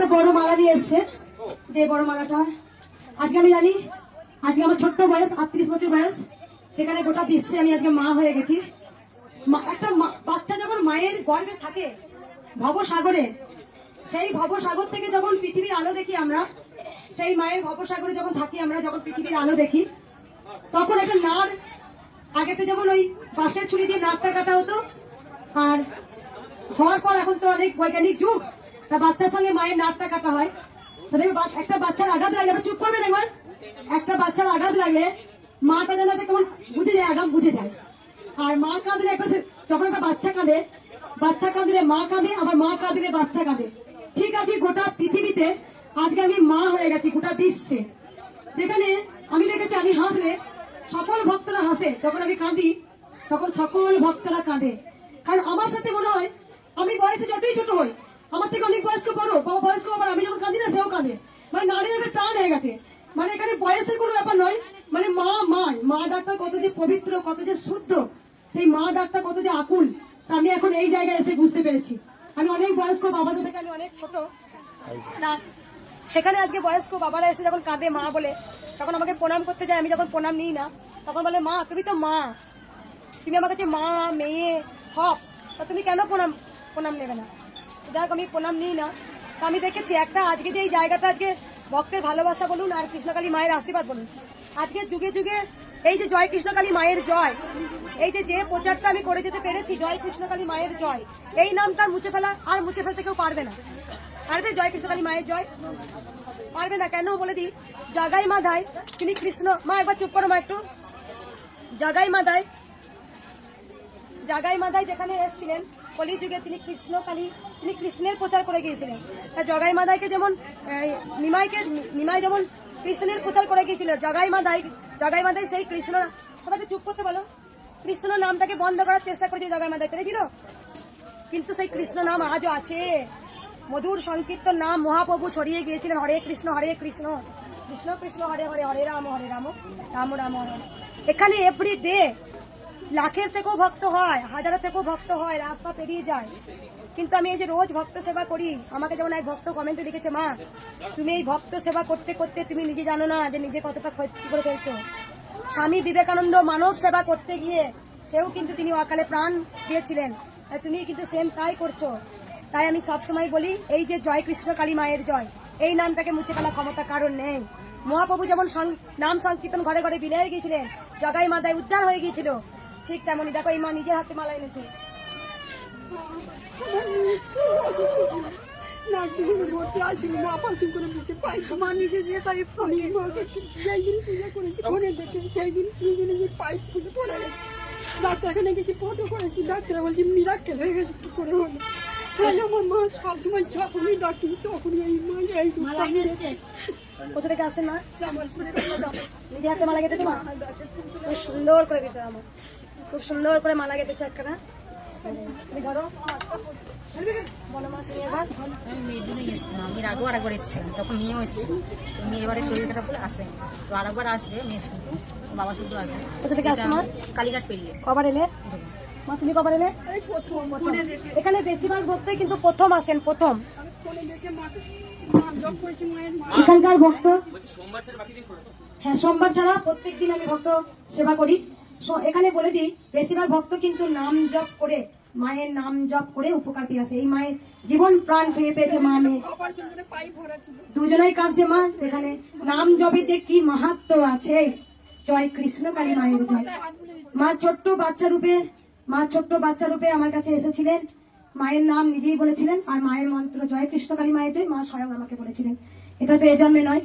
একটা বড় মালা নিয়ে এসছে। যে বড় মালাটা। আজকে আমি জানি, আজকে আমার ছোট্ট বয়স, আটত্রিশ বছর বয়স, যেখানে গোটা বিশ্বে আমি আজকে মা হয়ে গেছি। একটা বাচ্চা যখন মায়ের গর্ভে থাকে, ভবসাগরে, সেই ভবসাগর থেকে যখন পৃথিবীর আলো দেখি আমরা, সেই মায়ের ভবসাগরে যখন থাকি আমরা, যখন পৃথিবীর আলো দেখি, তখন একটা নার, আগেতে যেমন ওই বাঁশের ছুরি দিয়ে নারটা কাটা হতো, আর হওয়ার পর এখন তো অনেক বৈজ্ঞানিক যুগ। তা বাচ্চার সঙ্গে মায়ের নাকটা কাটা হয়। একটা বাচ্চার আঘাত লাগলে চুপ করবেন একবার একটা বাচ্চার আঘাত লাগলে মাটা যেন কেমন বুঝে যায়, আগাম বুঝে যায়। আর মা কাঁদলে যখন একটা বাচ্চা কাঁদে, বাচ্চা কাঁদলে মা কাঁদে, আবার মা কাঁদলে বাচ্চা কাঁদে। ঠিক আছে, গোটা পৃথিবীতে আজকে আমি মা হয়ে গেছি, গোটা বিশ্বে। যেখানে আমি দেখেছি আমি হাসলে, সকল ভক্তরা হাসে। যখন আমি কাঁদি, তখন সকল ভক্তরা কাঁদে। কারণ আমার সাথে মনে হয়, আমি বয়সে যতই ছোট হই আমার থেকে অনেক বয়স্ক বড় বাবা বয়স্ক আবার আমি যখন কাঁদি না, সেও কাঁদে। মানে নারীর একটা টান হয়ে গেছে। মানে এখানে বয়সের কোনো ব্যাপার নয় মানে মা মা মা ডাক্তার কত যে পবিত্র, কত যে শুদ্ধ, সেই মা ডাক্তার কত যে আকুল আমি এখন এই জায়গায় এসে বুঝতে পেরেছি। আমি অনেক বয়স্ক বাবাদের থেকে আমি অনেক ছোট। না, সেখানে আজকে বয়স্ক বাবারা এসে যখন কাঁদে মা বলে, তখন আমাকে প্রণাম করতে যায়, আমি যখন প্রণাম নিই না, তখন বলে, মা, তুমি তো মা। তুমি আমার কাছে মা, মেয়ে, সব। তা তুমি কেন প্রণাম প্রণাম নেবে না? যাক আমি প্রণাম নিই না। আমি দেখেছি একটা, আজকে যে এই জায়গাটা আজকে ভক্তের ভালোবাসা বলুন আর কৃষ্ণকালী মায়ের আশীর্বাদ বলুন। আজকে যুগে যুগে এই যে জয় কৃষ্ণকালী মায়ের জয়, এই যে যে প্রচারটা আমি করে যেতে পেরেছি, জয় কৃষ্ণকালী মায়ের জয়, এই নামটা মুছে ফেলা আর মুছে ফেলতে কেউ পারবে না। পারবে জয় কৃষ্ণকালী মায়ের জয়? পারবে না কেন বলে দিই? জাগাই মাধায় তিনি কৃষ্ণ। মা, একবার চুপ করো মা একটু। জাগাই মাধায় জাগাই মাদাই যেখানে এসেছিলেন, কলিযুগে তিনি কৃষ্ণ কালী তিনি কৃষ্ণের প্রচার করে গিয়েছিলেন। তা জগাই মাদাইকে যেমন নিমাইকে, নিমাই যেমন কৃষ্ণের প্রচার করে গিয়েছিল, জগাই মাদাই জগাই মাদাই সেই কৃষ্ণ সবাইকে চুপ করতে বলো। কৃষ্ণ নামটাকে বন্ধ করার চেষ্টা করেছিল জগাই মাদাই পেরেছিল কিন্তু সেই কৃষ্ণ নাম আজও আছে। মধুর সংকীর্তন নাম মহাপ্রভু ছড়িয়ে গিয়েছিলেন, হরে কৃষ্ণ হরে কৃষ্ণ। কৃষ্ণ কৃষ্ণ, হরে হরে হরে রাম হরে রাম রাম রাম, হরে। এখানে এভরি ডে লাখের থেকেও ভক্ত হয়, হাজারের থেকেও ভক্ত হয়, রাস্তা পেরিয়ে যায়। কিন্তু আমি এই যে রোজ ভক্ত সেবা করি, আমাকে যেমন এক ভক্ত কমেন্টে লিখেছে, মা, তুমি এই ভক্ত সেবা করতে করতে তুমি নিজে জানো না যে নিজে কতটা ক্ষতি করে ফেলছো। স্বামী বিবেকানন্দ মানব সেবা করতে গিয়ে সেও কিন্তু তিনি অকালে প্রাণ দিয়েছিলেন। তুমি কিন্তু সেম তাই করছ। তাই আমি সবসময় বলি, এই যে জয় কৃষ্ণ কালী মায়ের জয়, এই নামটাকে মুছে ফেলা ক্ষমতা কারণ নেই। মহাপ্রভু যেমন নাম সংকীর্তন ঘরে ঘরে বিলে গিয়েছিলেন, জগাই মাদায় উদ্ধার হয়ে গিয়েছিল ঠিক তেমনই। দেখো এই মা নিজের হাতে মালা এনেছে। না ডাক্তারখানে গেছি। ফটো করেছি ডাক্তার বলছি মিরাক্কেল হয়ে গেছে কি করে হলো? তাই আমার মা সবসময় যখনই তখনই এই মা এই কোথা থেকে আসেন মা? আমার শুনে নিজে হাতে মালা গেঁথেছো মা? সুন্দর করে গেঁথে আমার খুব সুন্দর করে মালা গেঁথেছো একটা তুমি ধরো। আমি আগেও আরেকবার এসেছিলাম তখন মেয়েও এসেছিল মেয়ে এবারে শরীর খারাপ বলে আসে তো আরেকবার আসবে মেয়ে শুধু বাবা শুধু আসবে। কোথা থেকে আসছো কালীঘাট পেরিয়ে। কবার এলে? মা তুমি কবার এলে? এখানে বেশিরভাগ ভক্তই কিন্তু প্রথম আসেন প্রথম। এখানকার ভক্ত? হ্যাঁ সোমবার ছাড়া প্রত্যেক দিন আমি ভক্ত সেবা করি। এখানে বলে দিই, বেশিরভাগ ভক্ত কিন্তু নাম জপ করে, মায়ের নাম জপ করে উপকার পেয়ে আসে। এই মায়ের জীবন প্রাণ ফিরে পেয়েছে মা দুজনেই কাঁদছে মা, এখানে নাম জপে যে কি মাহাত্ম আছে। জয় কৃষ্ণ কালী মায়ের জয়। মা ছোট্ট বাচ্চা রূপে, মা ছোট্ট বাচ্চা রূপে আমার কাছে এসেছিলেন। মায়ের নাম নিজেই বলেছিলেন, আর মায়ের মন্ত্র, জয় কৃষ্ণ কালী মায়ের জয়, মা স্বয়ং আমাকে বলেছিলেন। এটা তো এ জন্মে নয়,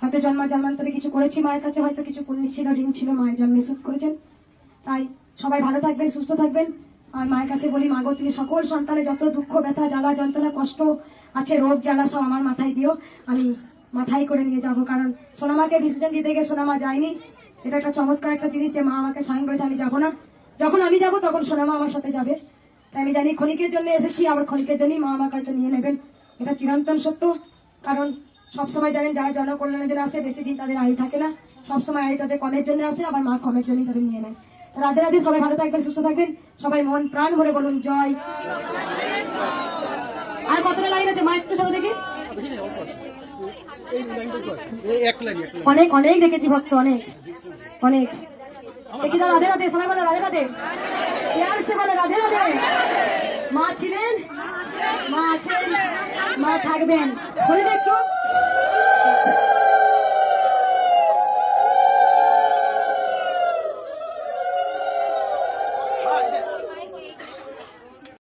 হয়তো জন্ম জন্মান্তরে কিছু করেছি মায়ের কাছে, হয়তো কিছু পুণ্য ছিল, ঋণ ছিল, মায়ের জন্মে সুখ করেছেন। তাই সবাই ভালো থাকবেন, সুস্থ থাকবেন। আর মায়ের কাছে বলি, মাগো, তুমি সকল সন্তানের যত দুঃখ, ব্যথা, জ্বালা, যন্ত্রণা, কষ্ট আছে, রোগ, জ্বালা সব আমার মাথায় দিও। আমি মাথায় করে নিয়ে যাব, কারণ সোনামাকে বিসর্জন দিতে গিয়ে সোনামা যায়নি। এটা একটা চমৎকার একটা জিনিস যে মা আমাকে স্বয়ং করেছে আমি যাব না। যখন আমি যাব, তখন সোনামা আমার সাথে যাবে। তাই আমি জানি ক্ষণিকের জন্য এসেছি, আবার ক্ষণিকের জন্যই মা আমাকে হয়তো নিয়ে নেবেন। এটা চিরন্তন সত্য, কারণ সবসময় জানেন, যারা জনকল্যাণের জন্য আসে, বেশি দিন তাদের আয়ু থাকে না। সবসময় আয়ু তাদের কমের জন্য আসে, আবার মা কমের জন্যই তাদের নিয়ে নেয়। রাধে রাধে, সবাই ভালো থাকবেন, সুস্থ থাকবেন। সবাই মন, প্রাণ ভরে বলুন, জয়। আর কতটা লাইন আছে? মা, একটু সরো দেখি। অনেক অনেক দেখেছি ভক্ত, অনেক অনেক। দেখি দাও, রাধে রাধে, সবাই বলে, রাধে রাধে। প্যার সে বলে, রাধে রাধে? মা ছিলেন? মা আছেন, মা থাকবেন। বলি একটু।